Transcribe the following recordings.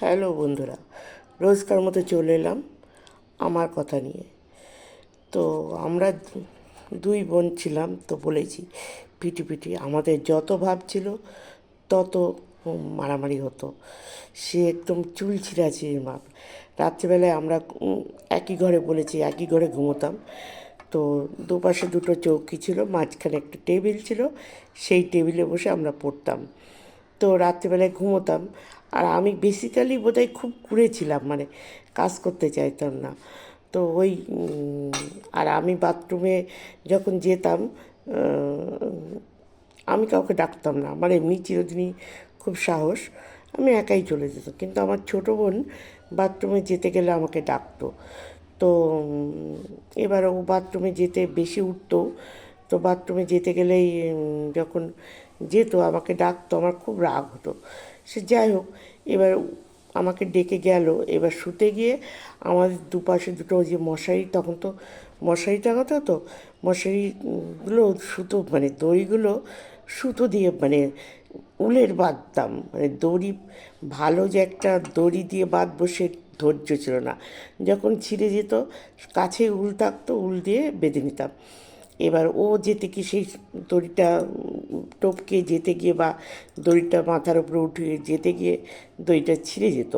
Hello বন্ধুরা, রোজকার মতো চলে এলাম আমার কথা নিয়ে। তো আমরা দুই বোন ছিলাম তো বলেছি, পিটি পিটি, আমাদের যত ভাব ছিল তত মারামারি হতো। সে একদম চুল ছিঁড়াছিঁড়ির মাপ। রাত্রিবেলায় আমরা একই ঘরে বলেছি, একই ঘরে ঘুমোতাম। তো দুপাশে দুটো চৌকি ছিল, মাঝখানে একটা টেবিল ছিল, সেই টেবিলে বসে আমরা পড়তাম। তো রাত্রিবেলায় ঘুমোতাম। আর আমি বেসিক্যালি বোধহয় খুব কুড়েছিলাম মানে কাজ করতে চাইতাম না। তো ওই আর আমি বাথরুমে যখন যেতাম আমি কাউকে ডাকতাম না। আমার এমনি চিরদিনই খুব সাহস, আমি একাই চলে যেতাম। কিন্তু আমার ছোটো বোন বাথরুমে যেতে গেলে আমাকে ডাকতো। তো এবার ও বাথরুমে যেতে বেশি উঠতো। তো বাথরুমে যেতে গেলেই যখন যেত, আমাকে ডাকতো, আমার খুব রাগ হতো। সে যাই হোক, এবার আমাকে ডেকে গেল। এবার শুতে গিয়ে আমাদের দুপাশে দুটো যে মশারি, তখন তো মশারি টাঙাতো তো মশারিগুলো সুতো মানে দড়িগুলো সুতো দিয়ে মানে উলের বাঁধতাম। মানে দড়ি, ভালো যে একটা দড়ি দিয়ে বাঁধবো সে ধৈর্য ছিল না। যখন ছিঁড়ে যেত, কাছে উল থাকতো, উল দিয়ে বেঁধে নিতাম। এবার ও যেতে কি সেই দড়িটা, টপকে যেতে গিয়ে বা দড়িটা মাথার উপরে উঠে যেতে গিয়ে দড়িটা ছিঁড়ে যেত,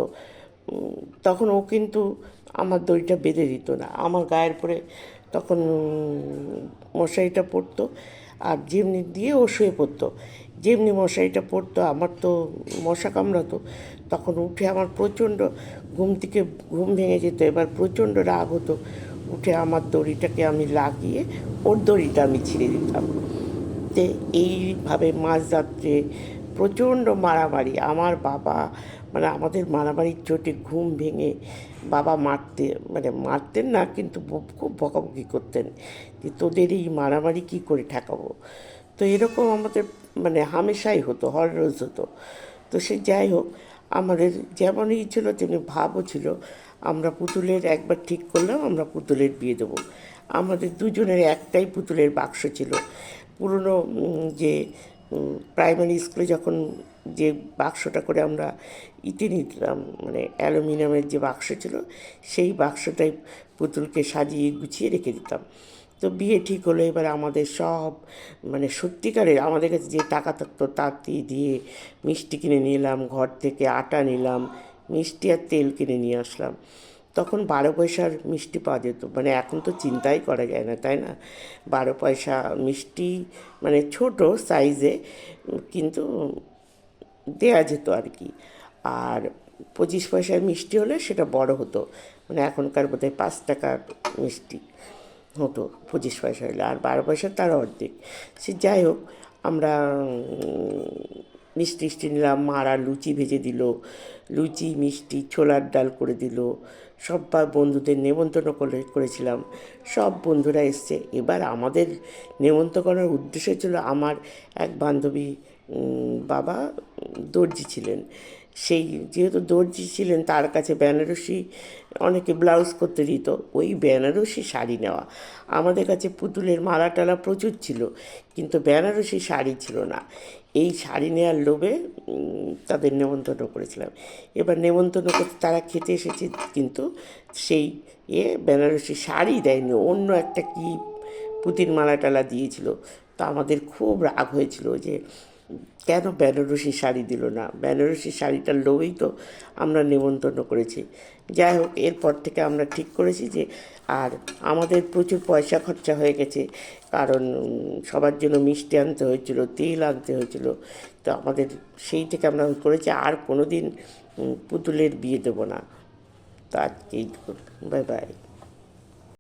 তখন ও কিন্তু আমার দড়িটা বেঁধে দিত না। আমার গায়ের পরে তখন মশারিটা পড়তো আর যেমনি দিয়ে ও শুয়ে পড়তো। যেমনি মশারিটা পড়তো, আমার তো মশা কামড়াতো, তখন উঠে আমার প্রচণ্ড ঘুম থেকে ঘুম ভেঙে যেত। এবার প্রচণ্ড রাগ হতো। উঠে আমার দড়িটাকে আমি লাগিয়ে ওর দড়িটা আমি ছিঁড়ে দিতাম। তে এইভাবে মাছ মাঝরাত্রে প্রচণ্ড মারামারি, আমার বাবা মানে আমাদের মারামারির চোটে ঘুম ভেঙে বাবা মারতে মানে মারতেন না, কিন্তু খুব বকাবকি করতেন যে তোদের এই মারামারি কী করে ঠেকাবো? তো এরকম আমাদের মানে হামেশাই হতো, হর রোজ হতো। তো সে যাই হোক, আমাদের যেমনই ছিল তেমনি ভাবও ছিল আমরা পুতুলের একবার ঠিক করলাম, আমরা পুতুলের বিয়ে দেবো। আমাদের দুজনের একটাই পুতুলের বাক্স ছিল। পুরনো যে প্রাইমারি স্কুলে যখন যে বাক্সটা করে আমরা ইতে নিতাম মানে অ্যালুমিনিয়ামের যে বাক্স ছিল, সেই বাক্সটাই পুতুলকে সাজিয়ে গুছিয়ে রেখে দিতাম। তো বিয়ে ঠিক হলো, এবার আমাদের সব মানে সত্যিকারের আমাদের কাছে যে টাকা থাকতো, তাঁতি দিয়ে মিষ্টি কিনে নিলাম ঘর থেকে আটা নিলাম মিষ্টি আর তেল কিনে নিয়ে আসলাম। তখন বারো পয়সার মিষ্টি পাওয়া যেত। মানে এখন তো চিন্তাই করা যায় না, তাই না? বারো পয়সা মিষ্টি মানে ছোট সাইজে কিন্তু দেয়া যেত আর কি। আর পঁচিশ পয়সার মিষ্টি হলে সেটা বড় হতো। মানে এখনকার বোধহয় পাঁচ টাকার মিষ্টি হতো পঁচিশ পয়সা হলে। আর বারো পয়সা তার অর্ধেক। সে যাই হোক, আমরা মিষ্টি টিষ্টি নিলাম, মারা লুচি ভেজে দিল, লুচি, মিষ্টি, ছোলার ডাল করে দিল সব বন্ধুদের নেমন্তন্ন করে, করেছিলাম। সব বন্ধুরা এসছে। এবার আমাদের নেমন্তন্ন করার উদ্দেশ্য ছিল, আমার এক বান্ধবী বাবা দর্জি ছিলেন। সেই যেহেতু দর্জি ছিলেন, তার কাছে বেনারসি অনেকে ব্লাউজ করতে দিত, ওই বেনারসি শাড়ি নেওয়া। আমাদের কাছে পুতুলের মালা টালা প্রচুর ছিল, কিন্তু বেনারসি শাড়ি ছিল না। এই শাড়ি নেওয়ার লোভে তাদের নেমন্তন্ন করেছিলাম। এবার নেমন্তন্ন করতে তারা খেতে এসেছে, কিন্তু সেই এ বেনারসি শাড়ি দেয়নি, অন্য একটা কি পুতির মালা টালা দিয়েছিল। তা আমাদের খুব রাগ হয়েছিল যে কেন বেনারসি শাড়ি দিল না? বেনারসি শাড়িটার লোভেই তো আমরা নেমন্তন্ন করেছি। যাই হোক, এরপর থেকে আমরা ঠিক করেছি যে, আর আমাদের প্রচুর পয়সা খরচা হয়ে গেছে। কারণ সবার জন্য মিষ্টি আনতে হয়েছিল, তেল আনতে হয়েছিল। তো আমাদের সেই থেকে আমরা করেছি, আর কোনো দিন পুতুলের বিয়ে দেবো না। তো আজকে বাই বাই।